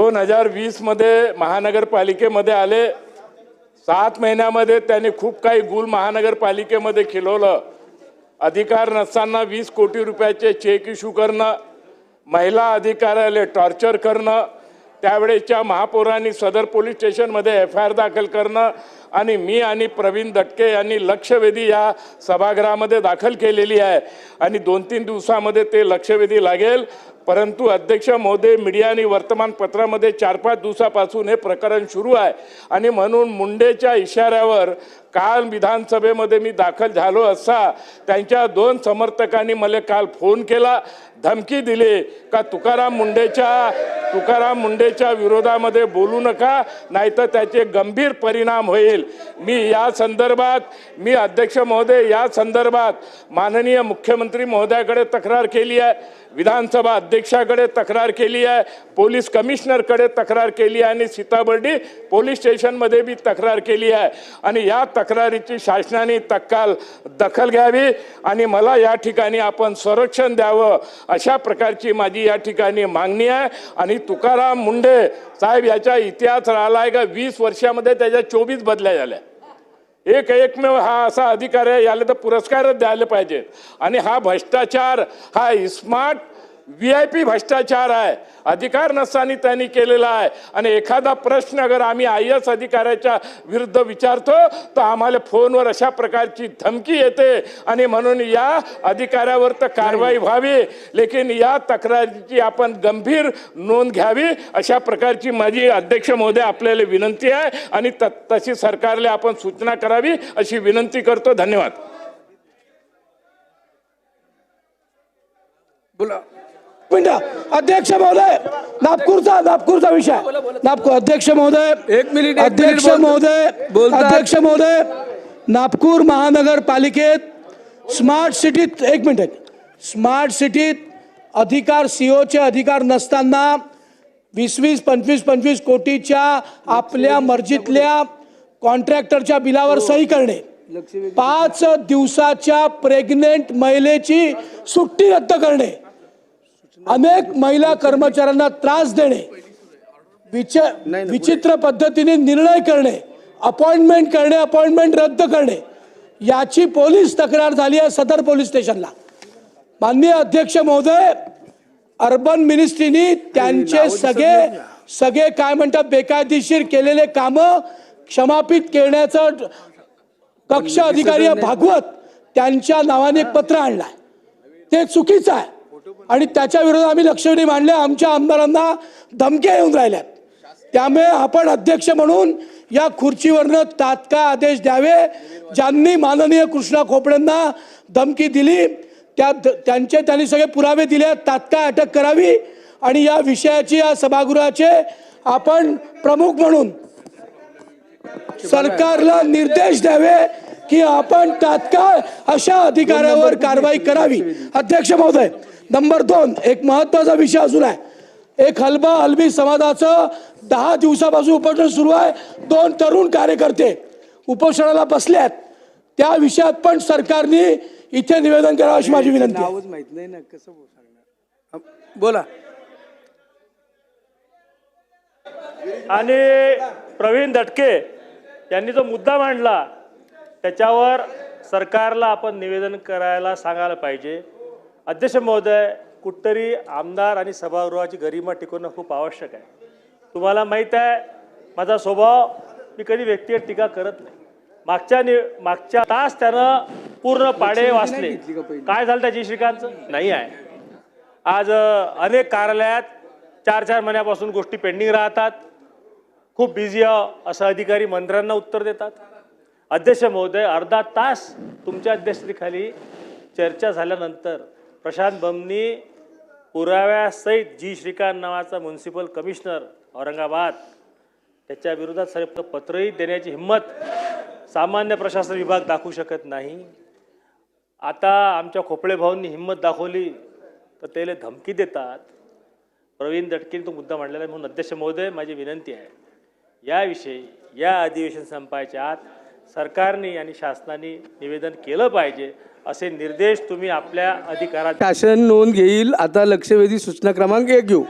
दोन हजार वीसमध्ये महानगरपालिकेमध्ये आले. सात महिन्यामध्ये त्यांनी खूप काही गुल महानगरपालिकेमध्ये खिलवलं. अधिकार नसताना वीस कोटी रुपयाचे चेक इश्यू करणं महिला अधिकाऱ्याला टॉर्चर करणं त्यावेळेच्या महापौरांनी सदर पोलीस स्टेशनमध्ये एफ आय आर दाखल करणं आणि मी आणि प्रवीण दटके यांनी लक्षवेधी या सभागृहामध्ये दाखल केलेली आहे. आणि दोन तीन दिवसामध्ये ते लक्षवेधी लागेल. परंतु अध्यक्ष महोदय मीडिया आणि वर्तमानपत्रामध्ये चार पाच दिवसापासून हे प्रकरण सुरू आहे. आणि म्हणून मुंडेच्या इशाऱ्यावर काल विधानसभेमध्ये मी दाखल झालो असता त्यांच्या दोन समर्थकांनी मला काल फोन केला. धमकी दिली का तुकाराम मुंडेच्या तुकाराम मुंडेच्या विरोधामध्ये बोलू नका नाहीतर त्याचे गंभीर परिणाम होईल. मी या संदर्भात मी अध्यक्ष महोदय या संदर्भात माननीय मुख्यमंत्री महोदयाकडे तक्रार केली आहे. विधानसभा अध्यक्षाकडे तक्रार केली आहे पोलीस कमिशनरकडे तक्रार केली आहे आणि सीताबर्डी पोलीस स्टेशनमध्ये बी तक्रार केली आहे. आणि या तक्रारीची शासनाने तत्काल दखल घ्यावी आणि मला या ठिकाणी आपण संरक्षण द्यावं अशा प्रकारची माझी या ठिकाणी मागणी आहे. आणि तुकाराम मुंडे साहेब याचा इतिहास राहिला आहे का? वीस वर्षामध्ये त्याच्या चोवीस बदल्या झाल्या. एक एकमेव हा असा अधिकार आहे याला तर पुरस्कारच द्यायला पाहिजेत आणि हा भ्रष्टाचार हा स्मार्ट व्ही आय पी भ्रष्टाचार आहे. अधिकार नसताना त्यांनी केलेला आहे. आणि एखादा प्रश्न अगर आम्ही आय एस अधिकाऱ्याच्या विरुद्ध विचारतो तर आम्हाला फोनवर अशा प्रकारची धमकी येते. आणि म्हणून या अधिकाऱ्यावर तर कारवाई व्हावी लेकिन या तक्रारीची आपण गंभीर नोंद घ्यावी अशा प्रकारची माझी अध्यक्ष महोदय आपल्याला विनंती आहे. आणि त तशी सरकारला आपण सूचना करावी अशी विनंती करतो. धन्यवाद. बोला. मिनिटं अध्यक्ष महोदय नागपूरचा नागपूरचा विषय. नागपूर अध्यक्ष महोदय एक मिनिट, अध्यक्ष महोदय. अध्यक्ष महोदय नागपूर महानगरपालिकेत स्मार्ट सिटीत एक मिनिट स्मार्ट सिटीत अधिकार सीओचे अधिकार नसताना वीस वीस पंचवीस पंचवीस कोटीच्या आपल्या मर्जीतल्या कॉन्ट्रॅक्टरच्या बिलावर सही करणे. पाच दिवसाच्या प्रेग्नेंट महिलेची सुट्टी रद्द करणे. अनेक महिला कर्मचाऱ्यांना त्रास देणे विच विचित्र पद्धतीने निर्णय करणे अपॉइंटमेंट करणे अपॉइंटमेंट रद्द करणे याची पोलीस तक्रार झाली आहे सदर पोलीस स्टेशनला. माननीय अध्यक्ष महोदय अर्बन मिनिस्ट्रीनी त्यांचे सगळे सगळे काय म्हणतात बेकायदेशीर केलेले काम क्षमापित करण्याचं कक्ष अधिकारी भागवत त्यांच्या नावाने एक पत्र आणलाय. ते चुकीचं आहे. आणि त्याच्या विरोधात आम्ही लक्षवेधी मांडले. आमच्या आमदारांना धमक्या येऊन राहिल्यात. त्यामुळे आपण अध्यक्ष म्हणून या खुर्चीवरनं तात्काळ आदेश द्यावे. ज्यांनी माननीय कृष्णा खोपडेंना धमकी दिली त्या त्यांचे त्यांनी सगळे पुरावे दिले तात्काळ अटक करावी. आणि या विषयाची या सभागृहाचे आपण प्रमुख म्हणून सरकारला निर्देश द्यावे की आपण तात्काळ अशा अधिकाऱ्यावर कारवाई करावी. अध्यक्ष महोदय नंबर दोन एक महत्त्वाचा विषय अजून आहे. एक हलबा हलबी समाजाचं दहा दिवसापासून उपोषण सुरू आहे. दोन तरुण कार्यकर्ते उपोषणाला बसल्यात त्या विषयात पण सरकारने इथे निवेदन करावं अशी माझी विनंती आहे. नावच माहीत नाही ना कसं बोला. आणि प्रवीण दटके यांनी जो मुद्दा मांडला त्याच्यावर सरकारला आपण निवेदन करायला सांगायला पाहिजे. अध्यक्ष महोदय कुठतरी आमदार आणि सभागृहाची गरिमा टिकवणं खूप आवश्यक आहे. तुम्हाला माहीत आहे माझा स्वभाव मी कधी व्यक्तिगत टीका करत नाही. मागच्या नि मागच्या तास त्यानं पूर्ण पाडे वाचले. काय झालं त्या जी श्रीकांतचं? नाही आहे. आज अनेक कार्यालयात चार चार महिन्यापासून गोष्टी पेंडिंग राहतात. खूप बिझी असं अधिकारी मंत्र्यांना उत्तर देतात. अध्यक्ष महोदय अर्धा तास तुमच्या अध्यक्षतेखाली चर्चा झाल्यानंतर प्रशांत बमनी पुराव्यासहित जी श्रीकांत नावाचा म्युन्सिपल कमिशनर औरंगाबाद. त्याच्या विरोधात सर्व पत्रही देण्याची हिंमत सामान्य प्रशासन विभाग दाखवू शकत नाही. आता आमच्या खोपळे भाऊंनी हिंमत दाखवली तर त्याला धमकी देतात. प्रवीण दटकेने तो मुद्दा मांडलेला आहे म्हणून अध्यक्ष महोदय माझी विनंती आहे याविषयी या अधिवेशन संपायच्या आत सरकारने आणि शासनाने निवेदन केलं पाहिजे. असे निर्देश तुम्ही आपल्या अधिकारात शासन नोंद घेईल. आता लक्षवेधी सूचना क्रमांक एक घेऊ.